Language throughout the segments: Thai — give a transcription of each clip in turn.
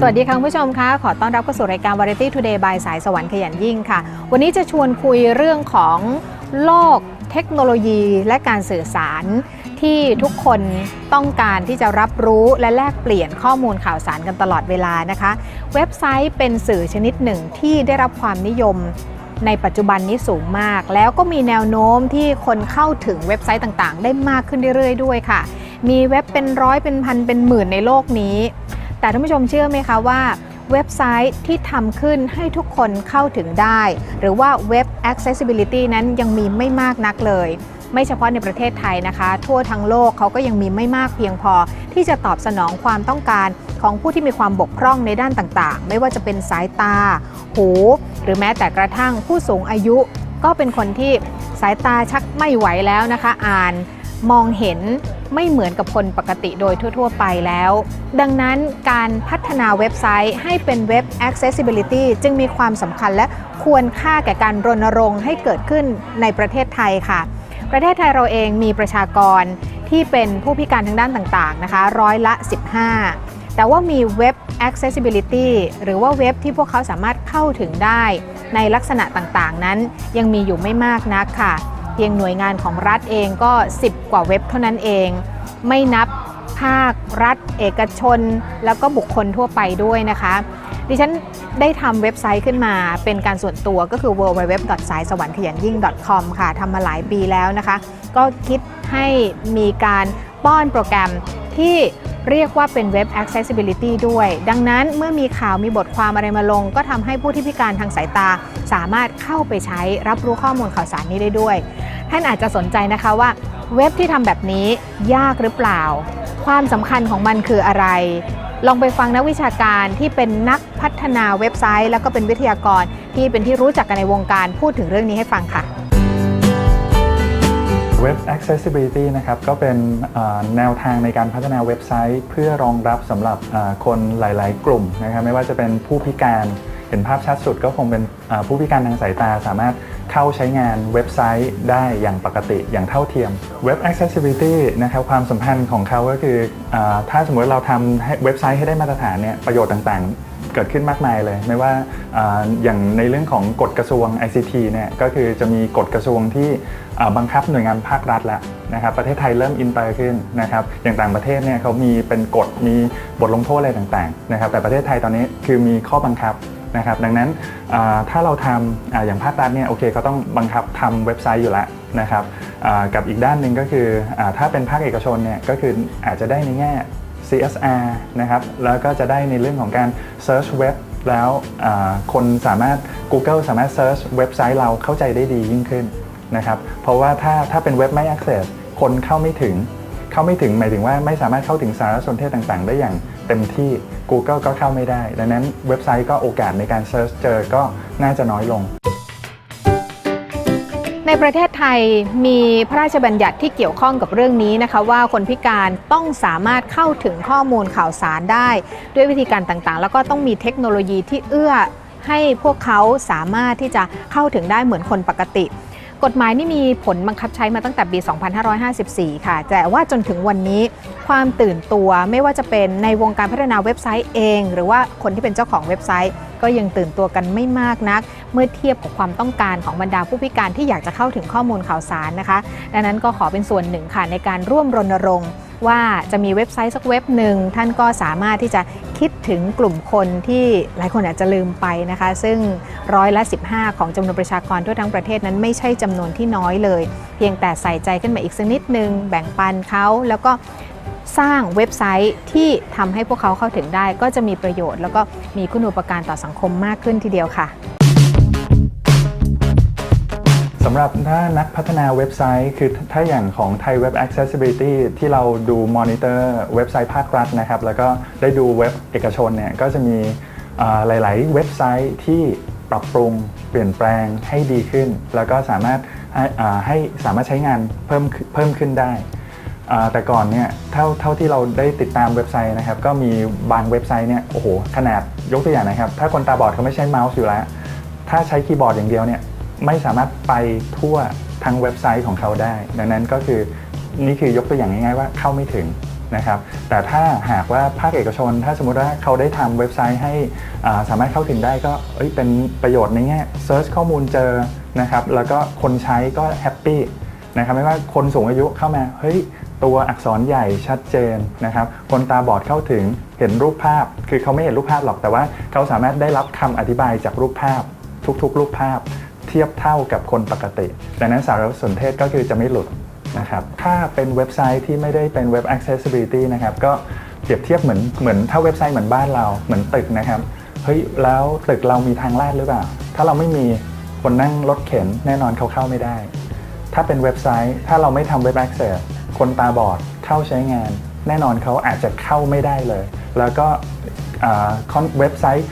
สวัสดีค่ะคุณผู้ชมคะขอต้อนรับเข้าสู่รายการ Variety Today by สายสวรรค์ขยันยิ่งค่ะ วันนี้จะชวนคุยเรื่องของโลกเทคโนโลยีและการสื่อสาร ที่ทุกคนต้องการที่จะรับรู้และแลกเปลี่ยนข้อมูลข่าวสารกันตลอดเวลานะคะ เว็บไซต์เป็นสื่อชนิดหนึ่งที่ได้รับความนิยมในปัจจุบันนี้สูงมาก แล้วก็มีแนวโน้มที่คนเข้าถึงเว็บไซต์ต่างๆ ได้มากขึ้นเรื่อยๆด้วยค่ะ มีเว็บเป็นร้อยเป็นพันเป็นหมื่นในโลกนี้ แต่ท่านผู้ชมเชื่อไหมคะว่าเว็บไซต์ที่ทำขึ้นให้ทุกคนเข้าถึงได้ หรือว่าเว็บ accessibility นั้นยังมีไม่มากนักเลย ไม่เฉพาะในประเทศไทยนะคะ ทั่วทั้งโลกเขาก็ยังมีไม่มากเพียงพอ ที่จะตอบสนองความต้องการของผู้ที่มีความบกพร่องในด้านต่างๆ ไม่ว่าจะเป็นสายตา หู หรือแม้แต่กระทั่งผู้สูงอายุ ก็เป็นคนที่สายตาชักไม่ไหวแล้วนะคะ อ่านมองเห็น ไม่เหมือนกับคนปกติโดยทั่ว ๆ ไปแล้ว ดังนั้นการพัฒนาเว็บไซต์ให้เป็นเว็บ accessibility จึงมีความสำคัญและควรค่าแก่การรณรงค์ให้เกิดขึ้นในประเทศไทยค่ะ ประเทศไทยเราเองมีประชากรที่เป็นผู้พิการทางด้านต่าง ๆ นะคะ ร้อยละ 15 แต่ว่ามีเว็บ accessibility หรือว่าเว็บที่พวกเขาสามารถเข้าถึงได้ ในลักษณะต่าง ๆ นั้นยังมีอยู่ไม่มากนักค่ะ พียงหน่วยงานของรัฐเองก็ 10 กว่าเว็บเท่านั้นเอง ไม่นับภาครัฐ เอกชน แล้วก็บุคคลทั่วไปด้วยนะคะ ดิฉันได้ทำเว็บไซต์ขึ้นมาเป็นการส่วนตัวก็คือ www. สายสวรรค์ขยันยิ่ง .com ค่ะทำมาหลายปีแล้วนะคะ ก็คิดให้มีการป้อนโปรแกรมที่ เรียกว่าเป็นเว็บ accessibility ด้วย ดังนั้นเมื่อมีข่าวมีบทความอะไรมาลง ก็ทำให้ผู้ที่พิการทางสายตา สามารถเข้าไปใช้รับรู้ข้อมูลข่าวสารนี้ได้ด้วย ท่านอาจจะสนใจนะคะว่าเว็บที่ทำแบบนี้ยากหรือเปล่า ความสำคัญของมันคืออะไร ลองไปฟังนักวิชาการที่เป็นนักพัฒนาเว็บไซต์ แล้วก็เป็นวิทยากรที่เป็นที่รู้จักกันในวงการพูดถึงเรื่องนี้ให้ฟังค่ะ เว็บ accessibility นะครับก็เป็นแนวทางในการพัฒนาเว็บไซต์ เพื่อรองรับสำหรับคนหลาย ๆ กลุ่มนะครับไม่ว่าจะเป็นผู้พิการเห็นภาพชัดสุดก็คงเป็นผู้พิการทางสายตาสามารถเข้าใช้งานเว็บไซต์ได้อย่างปกติอย่างเท่าเทียมเว็บ accessibility นะครับความสัมพันธ์ของเขาก็คืออถ้าสมมติเราทำเว็บไซต์ให้ได้มาตรฐานเนี่ยประโยชน์ต่างๆ เกิดขึ้นมากมายเลย ไม่ว่าออย่างในเรื่องของกฎกระทรวง ICT เนี่ยก็คือจะมีกฎกระทรวงที่บังคับหน่วยงานภาครัฐแล้วนะครับประเทศไทยเริ่มอินเตอร์ขึ้นนะครับอย่างต่างประเทศเนี่ยเขามีเป็นกฎมีบทลงโทษอะไรต่างๆนะครับแต่ประเทศไทยตอนนี้คือมีข้อบังคับนะครับดังนั้นถ้าเราทำออย่างภาครัฐเนี่ยโอเคเขาต้องบังคับทำเว็บไซต์อยู่แล้วนะครับกับอีกด้านหนึ่งก็คืออถ้าเป็นภาคเอกชนเนี่ยก็คืออาจจะได้ในแง่ CSR นะครับแล้วก็จะได้ในเรื่องของการ Search เว็บแล้วคนสามารถ Google สามารถ Search เว็บไซต์เราเข้าใจได้ดียิ่งขึ้นนะครับเพราะว่าถ้าถ้าเป็นเว็บไม่ access คนเข้าไม่ถึง เข้าไม่ถึงหมายถึงว่าไม่สามารถเข้าถึงสารสนเทศต่างๆ ได้อย่างเต็มที่ Google ก็เข้าไม่ได้ ดังนั้นเว็บไซต์ก็โอกาสในการ Search เจอก็น่าจะน้อยลง ในประเทศไทยมีพระราชบัญญัติที่เกี่ยวข้องกับเรื่องนี้นะคะว่าคนพิการต้องสามารถเข้าถึงข้อมูลข่าวสารได้ ด้วยวิธีการต่างๆ แล้วก็ต้องมีเทคโนโลยีที่เอื้อให้พวกเขาสามารถที่จะเข้าถึงได้เหมือนคนปกติ กฎหมายนี่มีผลบังคับใช้มาตั้งแต่ปี 2554 ค่ะ แต่ว่าจนถึงวันนี้ความตื่นตัวไม่ว่าจะเป็นในวงการพัฒนาเว็บไซต์เอง หรือว่าคนที่เป็นเจ้าของเว็บไซต์ ก็ยังตื่นตัวกันไม่มากนัก เมื่อเทียบกับความต้องการของบรรดาผู้พิการที่อยากจะเข้าถึงข้อมูลข่าวสารนะคะ ดังนั้นก็ขอเป็นส่วนหนึ่งค่ะในการร่วมรณรงค์ ว่าจะมีเว็บไซต์สักเว็บหนึ่งท่านก็สามารถที่จะคิดถึงกลุ่มคนที่หลายคนอาจจะลืมไปนะคะ ซึ่งร้อยละ 15 ของจำนวนประชากรทั่วทั้งประเทศนั้นไม่ใช่จำนวนที่น้อยเลย เพียงแต่ใส่ใจขึ้นมาอีกสักนิดนึง แบ่งปันเขาแล้วก็สร้างเว็บไซต์ที่ทำให้พวกเขาเข้าถึงได้ ก็จะมีประโยชน์ แล้วก็มีคุณูปการต่อสังคมมากขึ้นทีเดียวค่ะ สำหรับถ้านักพัฒนาเว็บไซต์ คือถ้าอย่างของ Thai Web Accessibility ที่เราดูมอนิเตอร์เว็บไซต์ภาครัฐนะครับ แล้วก็ได้ดูเว็บเอกชนเนี่ยก็จะมีหลาย ๆ เว็บไซต์ที่ปรับปรุงเปลี่ยนแปลงให้ดีขึ้น แล้วก็สามารถให้ใหสามารถใช้งานเพิ่มเพิ่มขึ้นได้ แต่ก่อนเนี่ยเท่าเท่าที่เราได้ติดตามเว็บไซต์นะครับ ก็มีบางเว็บไซต์เนี่ยโอ้โหขนาดยกตัวอย่างนะครับ ถ้าคนตาบอดเขาไม่ใช้เมาส์อยู่แล้ว ถ้าใช้คีย์บอร์ดอย่างเดียวเนี่ย ไม่สามารถไปทั่วทั้งเว็บไซต์ของเขาได้ ดังนั้นก็คือนี่คือยกตัวอย่างง่ายๆว่าเข้าไม่ถึงนะครับแต่ถ้าหากว่าภาคเอกชน ถ้าสมมติว่าเขาได้ทำเว็บไซต์ให้สามารถเข้าถึงได้ก็เอ้ยเป็นประโยชน์ในแง่เซิร์ชข้อมูลเจอนะครับแล้วก็คนใช้ก็แฮปปี้นะครับไม่ว่าคนสูงอายุเข้ามาเฮ้ยตัวอักษรใหญ่ชัดเจนนะครับคนตาบอดเข้าถึงเห็นรูปภาพ คือเขาไม่เห็นรูปภาพหรอกแต่ว่าเขาสามารถได้รับคำอธิบายจากรูปภาพทุกๆ รูปภาพ เทียบเท่ากับคนปกติ ดังนั้นสารสนเทศก็คือจะไม่หลุดนะครับถ้าเป็นเว็บไซต์ที่ไม่ได้เป็นเว็บ accessibility นะครับก็เปรียบเทียบเหมือนเหมือนถ้าเว็บไซต์เหมือนบ้านเราเหมือนตึกนะครับเฮ้ยแล้วตึกเรามีทางลาดหรือเปล่า ถ้าเราไม่มีคนนั่งรถเข็นแน่นอนเขาเข้าไม่ได้ ถ้าเป็นเว็บไซต์ถ้าเราไม่ทำเว็บ access คนตาบอดเข้าใช้งาน แน่นอนเขาอาจจะเข้าไม่ได้เลย แล้วก็คอนเว็บไซต์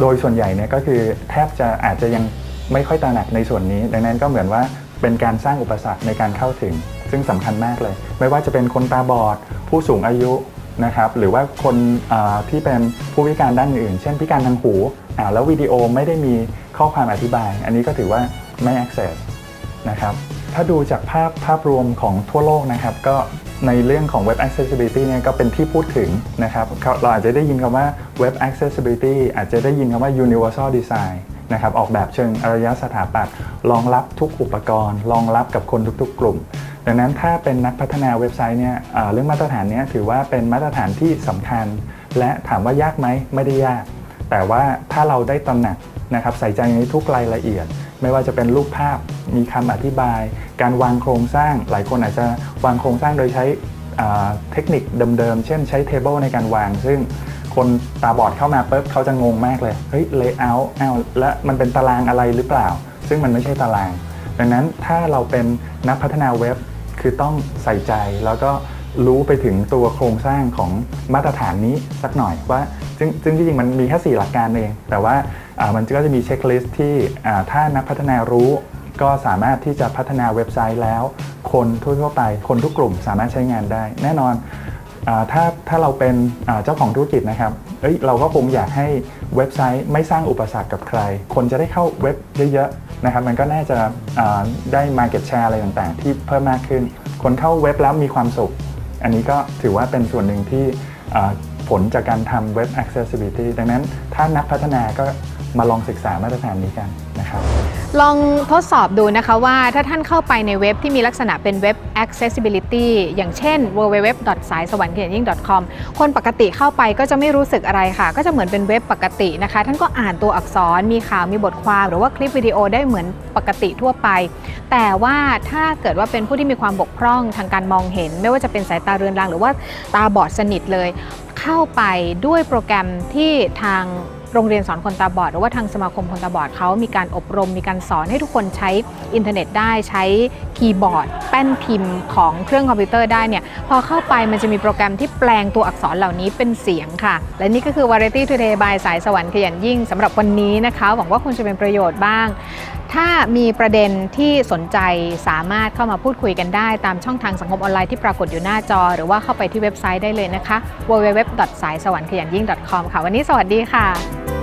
โดยส่วนใหญ่เนี่ยก็คือแทบจะอาจจะยัง ไม่ค่อยตระหนักในส่วนนี้ ดังนั้นก็เหมือนว่าเป็นการสร้างอุปสรรคในการเข้าถึง ซึ่งสำคัญมากเลย ไม่ว่าจะเป็นคนตาบอด ผู้สูงอายุนะครับหรือว่าคนาที่เป็นผู้พิการด้านอื่น เช่นพิการทางหูอ่าแล้ววิดีโอไม่ได้มีข้อความอธิบาย อันนี้ก็ถือว่าไม่ access นะครับถ้าดูจากภาพภาพรวมของทั่วโลกนะครับก็ในเรื่องของ Web Accessibility เนี่ยก็เป็นที่พูดถึงนะครับเขาเราอาจจะได้ยินคำว่า Web Accessibility อาจจะได้ยินคำว่า Universal Design นะครับออกแบบเชิงอารยสถาปัตย์รองรับทุกอุปกรณ์ รองรับกับคนทุกๆ กลุ่ม ดังนั้นถ้าเป็นนักพัฒนาเว็บไซต์เนี่ยเรื่องมาตรฐานเนี้ถือว่าเป็นมาตรฐานที่สำคัญ และถามว่ายากไหมไม่ได้ยาก แต่ว่าถ้าเราได้ตระหนักนะครับใส่ใจในทุกรายละเอียด ไม่ว่าจะเป็นรูปภาพมีคำอธิบาย การวางโครงสร้าง หลายคนอาจจะวางโครงสร้างโดยใช้เทคนิคเดิมๆ เช่นใช้เทเบิลในการวาง ซึ่ง คนตาบอดเข้ามาปุ๊บเขาจะงงมากเลยเฮ้ยเลเยอร์อ้าวแล้วมันเป็นตารางอะไรหรือเปล่า ซึ่งมันไม่ใช่ตาราง ดังนั้นถ้าเราเป็นนักพัฒนาเว็บคือต้องใส่ใจแล้วก็รู้ไปถึงตัวโครงสร้างของมาตรฐานนี้สักหน่อยว่าซึ่งซึ่งจริงมันมีแค่4หลักการเอง แต่ว่ามันก็จะมีเช็คลิสต์ที่ถ้านักพัฒนารู้ก็สามารถที่จะพัฒนาเว็บไซต์แล้ว คนทั่วๆไป คนทุกกลุ่มสามารถใช้งานได้ แน่นอน ถ้าถ้าเราเป็นเจ้าของธุรกิจนะครับเอ้ยเราก็คงอยากให้เว็บไซต์ไม่สร้างอุปสรรคกับใคร คนจะได้เข้าเว็บเยอะๆนะครับ มันก็น่าจะาได้ Market Share อะไรต่างๆ ที่เพิ่มมากขึ้น คนเข้าเว็บแล้วมีความสุข อันนี้ก็ถือว่าเป็นส่วนหนึ่งที่ผลจากการทำเว็บ accessibility ดังนั้นถ้านักพัฒนาก็มาลองศึกษามาตรฐานนี้กันนะครับ ลองทดสอบดูนะคะว่าถ้าท่านเข้าไปในเว็บที่มีลักษณะเป็นเว็บ accessibility อย่างเช่น www. สายสวรรค์เขียนยิ่ง .com คนปกติเข้าไปก็จะไม่รู้สึกอะไรค่ะ ก็จะเหมือนเป็นเว็บปกตินะคะ ท่านก็อ่านตัวอักษรมีข่าวมีบทความหรือว่าคลิปวิดีโอได้เหมือนปกติทั่วไป แต่ว่าถ้าเกิดว่าเป็นผู้ที่มีความบกพร่องทางการมองเห็น ไม่ว่าจะเป็นสายตาเรือนรางหรือว่าตาบอดสนิทเลย เข้าไปด้วยโปรแกรมที่ทาง โรงเรียนสอนคนตาบอด หรือว่าทางสมาคมคนตาบอดเขามีการอบรม มีการสอนให้ทุกคนใช้อินเทอร์เน็ตได้ใช้คีย์บอร์ด แป้นพิมพ์ของเครื่องคอมพิวเตอร์ได้เนี่ยพอเข้าไปมันจะมีโปรแกรมที่แปลงตัวอักษรเหล่านี้เป็นเสียงค่ะ และนี่ก็คือ Variety Today by สายสวรรค์ขยันยิ่งสำหรับวันนี้นะคะหวังว่าคงจะเป็นประโยชน์บ้าง ถ้ามีประเด็นที่สนใจสามารถเข้ามาพูดคุยกันได้ ตามช่องทางสังคมออนไลน์ที่ปรากฏอยู่หน้าจอ หรือว่าเข้าไปที่เว็บไซต์ได้เลยนะคะ www. สายสวรรค์ขยันยิ่ง .com ค่ะ วันนี้สวัสดีค่ะ